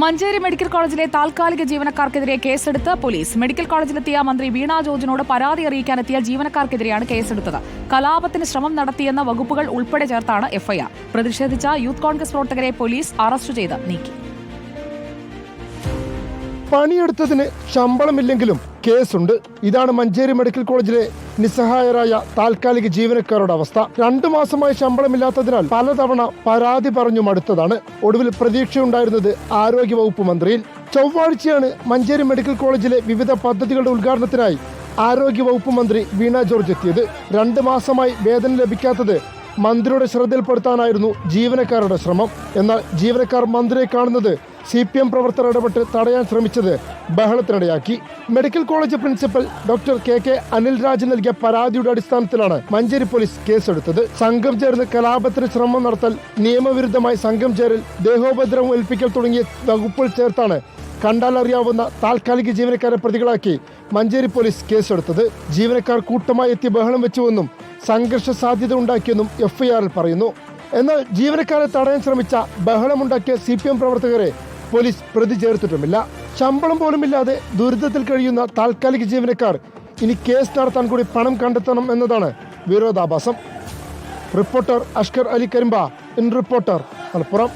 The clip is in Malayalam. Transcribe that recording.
മഞ്ചേരി മെഡിക്കൽ കോളേജിലെ താൽക്കാലിക ജീവനക്കാർക്കെതിരെ കേസെടുത്ത് പോലീസ്. മെഡിക്കൽ കോളേജിലെത്തിയ മന്ത്രി വീണ ജോർജിനോട് പരാതി അറിയിക്കാനെത്തിയ ജീവനക്കാർക്കെതിരെയാണ് കേസെടുത്തത്. കലാപത്തിന് ശ്രമം നടത്തിയെന്ന വകുപ്പുകൾ ഉൾപ്പെടെ ചേർത്താണ് എഫ്ഐആർ. പ്രതിഷേധിച്ച യൂത്ത് കോൺഗ്രസ് പ്രവർത്തകരെ പോലീസ് അറസ്റ്റ് ചെയ്ത് നീക്കി. പണിയെടുത്തതിന് ശമ്പളമില്ലെങ്കിലും കേസുണ്ട്. ഇതാണ് മഞ്ചേരി മെഡിക്കൽ കോളേജിലെ നിസ്സഹായരായ താൽക്കാലിക ജീവനക്കാരുടെ അവസ്ഥ. രണ്ടു മാസമായി ശമ്പളമില്ലാത്തതിനാൽ പലതവണ പരാതി പറഞ്ഞു മടുത്തതാണ് ഒടുവിൽ പ്രതീക്ഷയുണ്ടായിരുന്നത് ആരോഗ്യ വകുപ്പ് മന്ത്രിയിൽ. ചൊവ്വാഴ്ചയാണ് മഞ്ചേരി മെഡിക്കൽ കോളേജിലെ വിവിധ പദ്ധതികളുടെ ഉദ്ഘാടനത്തിനായി ആരോഗ്യവകുപ്പ് മന്ത്രി വീണ ജോർജ് എത്തിയത്. രണ്ട് മാസമായി വേതനം ലഭിക്കാത്തത് മന്ത്രിയുടെ ശ്രദ്ധയിൽപ്പെടുത്താനായിരുന്നു ജീവനക്കാരുടെ ശ്രമം. എന്നാൽ ജീവനക്കാർ മന്ത്രിയെ കാണുന്നത് സി പി എം പ്രവർത്തകർ ഇടപെട്ട് തടയാൻ ശ്രമിച്ചത് ബഹളത്തിനിടയാക്കി. Medical college principal doctor K K Anil Raj നൽകിയ പരാതിയുടെ അടിസ്ഥാനത്തിലാണ് മഞ്ചേരി പോലീസ് കേസെടുത്തത്. സംഘം ചേർന്ന് കലാപത്തിന് ശ്രമം നടത്തൽ നിയമവിരുദ്ധമായി സംഘം ചേരൽ ദേഹോപദ്രവം ഏൽപ്പിക്കൽ തുടങ്ങിയ വകുപ്പുകൾ ചേർത്താണ് കണ്ടാലറിയാവുന്ന താൽക്കാലിക ജീവനക്കാരെ പ്രതികളാക്കി മഞ്ചേരി പോലീസ് കേസെടുത്തത്. ജീവനക്കാർ കൂട്ടമായി എത്തി ബഹളം വെച്ചുവെന്നും സംഘർഷ സാധ്യത ഉണ്ടാക്കിയെന്നും എഫ്ഐആറിൽ പറയുന്നു. എന്നാൽ ജീവനക്കാരെ തടയാൻ ശ്രമിച്ച ബഹളമുണ്ടാക്കിയ സി പി എം പ്രവർത്തകരെ പോലീസ് പ്രതി ചേർത്തിട്ടുമില്ല. ശമ്പളം പോലുമില്ലാതെ ദുരിതത്തിൽ കഴിയുന്ന താൽക്കാലിക ജീവനക്കാർ ഇനി കേസ് നടത്താൻ കൂടി പണം കണ്ടെത്തണം എന്നതാണ് വിരോധാഭാസം. Reporter Ashkar Ali Karimba in reporter Malappuram.